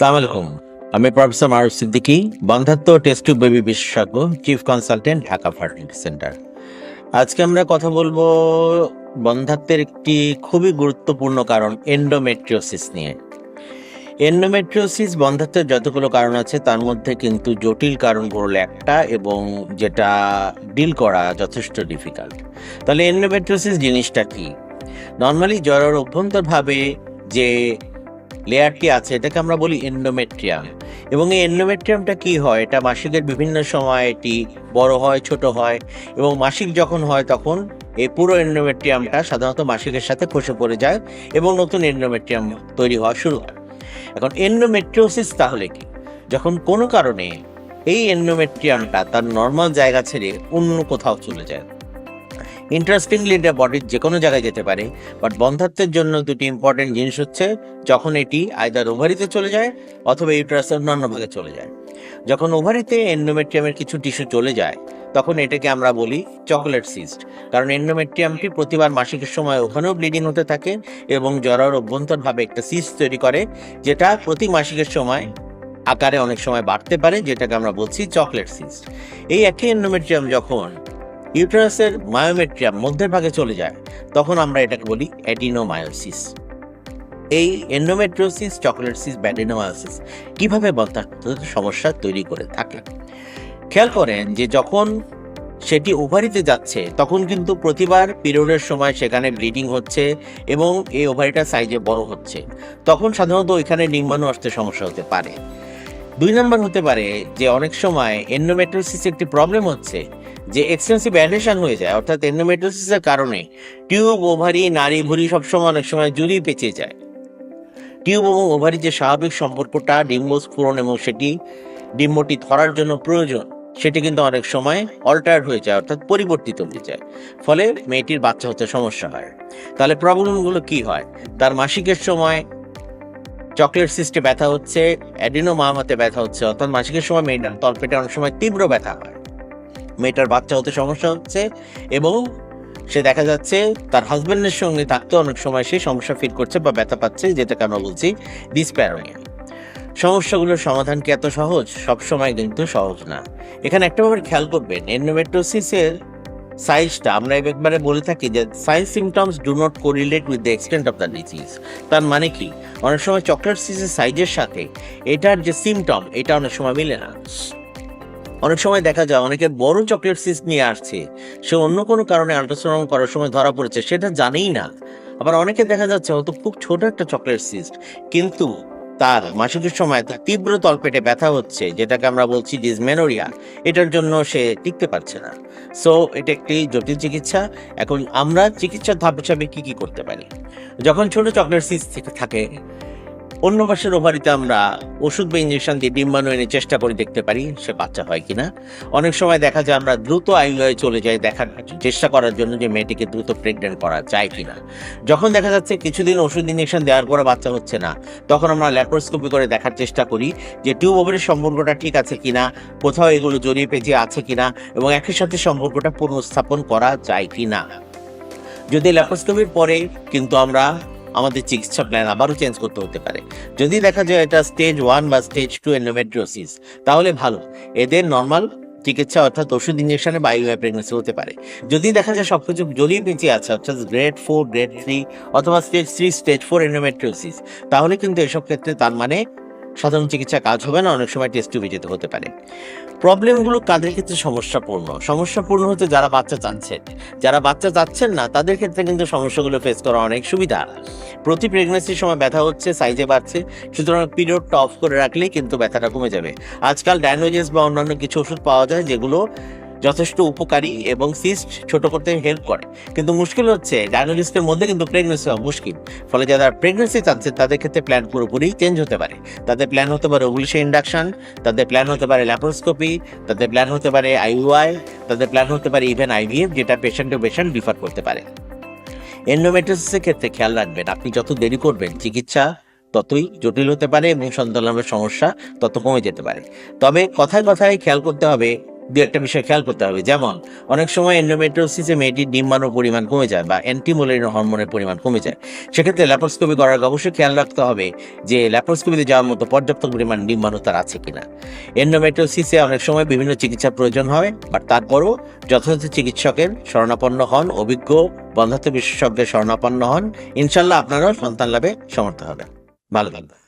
সালাম আলাইকুম। আমি প্রফেসর মারুফ সিদ্দিকি বন্ধাত্ম টেস্ট টিউব বেবি বিশেষজ্ঞ, chief consultant, Dhaka fertility centre. আজকে আমরা কথা বলব বন্ধাত্বের একটি খুবই গুরুত্বপূর্ণ কারণ এন্ডোমেট্রিওসিস নিয়ে। এন্ডোমেট্রিওসিস বন্ধাত্বের যতগুলো কারণ আছে, তার মধ্যে কিন্তু জটিল কারণগুলো একটা এবং যেটা ডিল করা যথেষ্ট ডিফিকাল্ট তাহলে এন্ডোমেট্রিওসিস জিনিসটা কি? নর্মালি জ্বরের অভ্যন্তরভাবে যে লেয়ারটি আছে? এটাকে আমরা বলি এন্ডোমেট্রিয়াম এবং এই এন্ডোমেট্রিয়ামটা কি হয়? এটা মাসিকের বিভিন্ন সময় এটি বড় হয়, ছোট হয়, এবং মাসিক যখন হয় তখন এই পুরো এন্ডোমেট্রিয়ামটা সাধারণত মাসিকের সাথে খসে পড়ে যায় এবং নতুন এন্ডোমেট্রিয়াম তৈরি হওয়া শুরু হয়। এখন এন্ডোমেট্রিওসিস তাহলে কি? যখন কোনো কারণে এই এন্ডোমেট্রিয়ামটা তার নর্মাল জায়গা ছেড়ে অন্য কোথাও চলে যায় ইন্টারেস্টিংলি এটা বডির যে কোনো জায়গায় যেতে পারে বাট বন্ধাত্বের জন্য দুটি ইম্পর্টেন্ট জিনিস হচ্ছে, যখন এটি আয়দার ওভারিতে চলে যায় অথবা ইউটারাসের অন্যান্য ভাগে চলে যায়। যখন ওভারিতে এন্ডোমেট্রিয়ামের কিছু টিস্যু চলে যায়, তখন এটাকে আমরা বলি চকলেট সিস্ট কারণ এন্ডোমেট্রিয়ামটি প্রতিবার মাসিকের সময় ওখানেও ব্লিডিং হতে থাকে এবং জ্বরের অভ্যন্তরভাবে একটা সিস্ট তৈরি করে, যেটা প্রতি মাসিকের সময় আকারে অনেক সময় বাড়তে পারে, যেটাকে আমরা বলছি চকলেট সিস্ট এই একই এন্ডোমেট্রিয়াম যখন ইউটারাসের মায়োমেট্রিয়া মধ্যের ভাগে চলে যায়, তখন আমরা এটাকে বলি অ্যাডিনোমায়োসিস এই এন্ডোমেট্রিওসিস চকলেটসিস ব্যাডিনোমায়োসিস কীভাবে বন্ধাত্ম সমস্যা তৈরি করে থাকে? খেয়াল করেন যে যখন সেটি ওভারিতে যাচ্ছে, তখন কিন্তু প্রতিবার পিরিয়ডের সময় সেখানে ব্লিডিং হচ্ছে এবং এই ওভারিটা সাইজে বড় হচ্ছে। তখন সাধারণত ওইখানে ডিম্বাণু আসতে সমস্যা হতে পারে। দুই নম্বর হতে পারে যে অনেক সময় এন্ডোমেট্রোসিস একটি প্রবলেম হচ্ছে যে এক্সটেন্সিভ অ্যাডেশন হয়ে যায় অর্থাৎ এন্ডোমেট্রোসিসের কারণে টিউব ওভারি নারী ভুঁড়ি সবসময় অনেক সময় জুড়ি পেঁচে যায়। টিউব এবং ওভারি যে স্বাভাবিক সম্পর্কটা ডিম্ব স্ফুরণ এবং সেটি ডিম্বটি ধরার জন্য প্রয়োজন, সেটি কিন্তু অনেক সময় অল্টার হয়ে যায়, অর্থাৎ পরিবর্তিত হয়ে যায়। ফলে মেয়েটির বাচ্চা হতে সমস্যা হয়। তাহলে প্রবলেমগুলো কি হয়? তার মাসিকের সময় চকলেট সিস্টে ব্যথা হচ্ছে অ্যাডিনো মামাতে ব্যথা হচ্ছে, অর্থাৎ মাসিকের সময় মেয়েটার তলপেটে অনেক সময় তীব্র ব্যথা হয়। মেয়েটার বাচ্চা হতে সমস্যা হচ্ছে এবং সে দেখা যাচ্ছে তার হাজবেন্ডের সঙ্গে থাকতে অনেক সময় সে সমস্যা ফিল করছে বা ব্যথা পাচ্ছে, যেটাকে আমরা বলছি ডিসপ্যারোনিয়া সমস্যাগুলোর সমাধান কি এত সহজ? সব সময় কিন্তু সহজ না। এখানে একটা ব্যাপার খেয়াল করবেন এন্ডোমেট্রোসিসের সাইজটা আমরা একবারে বলে থাকি যে size symptoms do not correlate with the extent of the disease তার মানে কি? অনেক সময় চকলেট সিসের সাইজের সাথে এটার যে সিমটম এটা অনেক সময় মিলে না। অনেক সময় দেখা যায় অনেকে বড় চকলেট সিস নিয়ে আসছে। সে অন্য কোনো কারণে আল্ট্রাসাউন্ড করার সময় ধরা পড়েছে, সেটা জানেই না। আবার অনেকে দেখা যাচ্ছে হয়তো খুব ছোট একটা চকলেট সিস্ট কিন্তু তার মাসিকের সময় তার তীব্র তলপেটে ব্যথা হচ্ছে, যেটাকে আমরা বলছি ডিসমেনোরিয়া এটার জন্য সে টিকতে পারছে না। সো এটা একটি জটিল চিকিৎসা। এখন আমরা চিকিৎসার ধাপ হিসাবে কী কী করতে পারি? যখন ছোট চকলেট সিস থাকে অন্য পাশের ওভারিতে আমরা ওষুধ বা ইঞ্জেকশন দিয়ে ডিম্বাণু এনে চেষ্টা করে দেখতে পারি সে বাচ্চা হয় কিনা। অনেক সময় দেখা যায় আমরা দ্রুত আইওআই চলে যাই দেখার চেষ্টা করার জন্য যে মেয়েটিকে দ্রুত প্রেগনেন্ট করা যায় কিনা। যখন দেখা যাচ্ছে কিছুদিন ওষুধ ইঞ্জেকশন দেওয়ার পরে বাচ্চা হচ্ছে না, তখন আমরা ল্যাপ্রোস্কোপি করে দেখার চেষ্টা করি যে টিউব ওভারের সম্পর্কটা ঠিক আছে কিনা, কোথাও এগুলো জড়িয়ে পেঁচিয়ে আছে কিনা এবং একই সাথে সম্পর্কটা পুনঃস্থাপন করা যায় কিনা। যদি ল্যাপ্রোস্কোপির পরে কিন্তু আমরা আমাদের চিকিৎসা প্ল্যান আবারও চেঞ্জ করতে হতে পারে। যদি দেখা যায় এটা স্টেজ ওয়ান বা স্টেজ টু এন্ডোমেট্রিওসিস তাহলে ভালো। এদের নর্মাল চিকিৎসা অর্থাৎ ওষুধ ইঞ্জেকশনে বা আইওআই প্রেগনেন্সি হতে পারে। যদি দেখা যায় সব কিছু জড়িয়ে পেঁচিয়ে আছে, অর্থাৎ গ্রেড ফোর গ্রেড থ্রি অথবা stage three stage four endometriosis তাহলে কিন্তু এসব ক্ষেত্রে তার মানে সাধারণ চিকিৎসা কাজ হবে না, অনেক সময় টেস্ট টিউবে যেতে হতে পারে। প্রবলেমগুলো কাদের ক্ষেত্রে সমস্যাপূর্ণ। সমস্যাপূর্ণ হচ্ছে যারা বাচ্চা চাচ্ছেন যারা বাচ্চা চাচ্ছেন না, তাদের ক্ষেত্রে কিন্তু সমস্যাগুলো ফেস করা অনেক সুবিধা। প্রতি প্রেগনেন্সির সময় ব্যথা হচ্ছে সাইজে বাড়ছে, সুতরাং পিরিয়ডটা অফ করে রাখলেই কিন্তু ব্যথাটা কমে যাবে। আজকাল ডায়নোজেস বা অন্যান্য কিছু ওষুধ পাওয়া যায় যেগুলো যথেষ্ট উপকারী এবং সিস্ট ছোট করতে হেল্প করে। কিন্তু মুশকিল হচ্ছে ডায়নোলিস্টের মধ্যে কিন্তু প্রেগনেন্সি হওয়া মুশকিল। ফলে যারা প্রেগনেন্সি চাচ্ছে, তাদের ক্ষেত্রে প্ল্যান পুরোপুরি চেঞ্জ হতে পারে। তাদের প্ল্যান হতে পারে ওগুলিশে ইন্ডাকশন তাদের প্ল্যান হতে পারে ল্যাপ্রোস্কোপি তাদের প্ল্যান হতে পারে আইইউআই তাদের প্ল্যান হতে পারে ইভেন আইভিএফ যেটা পেশেন্ট টু পেশেন্ট ডিফার করতে পারে। এন্ডোমেট্রোসিসের ক্ষেত্রে খেয়াল রাখবেন, আপনি যত দেরি করবেন, চিকিৎসা ততই জটিল হতে পারে এবং সন্তানের সমস্যা তত কমে যেতে পারে। তবে কথায় কথায় খেয়াল করতে হবে দু একটা বিষয় খেয়াল করতে হবে। যেমন, অনেক সময় এন্ডোমেট্রোসিসে মেয়েটির ডিম্বাণুর পরিমাণ কমে যায় বা অ্যান্টিমোলারিন হরমোনের পরিমাণ কমে যায়। সেক্ষেত্রে ল্যাপারোস্কোপি করার অবশ্যই খেয়াল রাখতে হবে যে ল্যাপারোস্কোপিতে যাওয়ার মতো পর্যাপ্ত পরিমাণ ডিম্বাণু তার আছে কিনা। এন্ডোমেট্রোসিসে অনেক সময় বিভিন্ন চিকিৎসার প্রয়োজন হয়, বাট তারপরও যথাযথ চিকিৎসকের শরণাপন্ন হন, অভিজ্ঞ বন্ধাত্ম বিশেষজ্ঞের শরণাপন্ন হন। ইনশাল্লাহ আপনারাও সন্তান লাভে সমর্থ হবেন ভালো থাকবেন।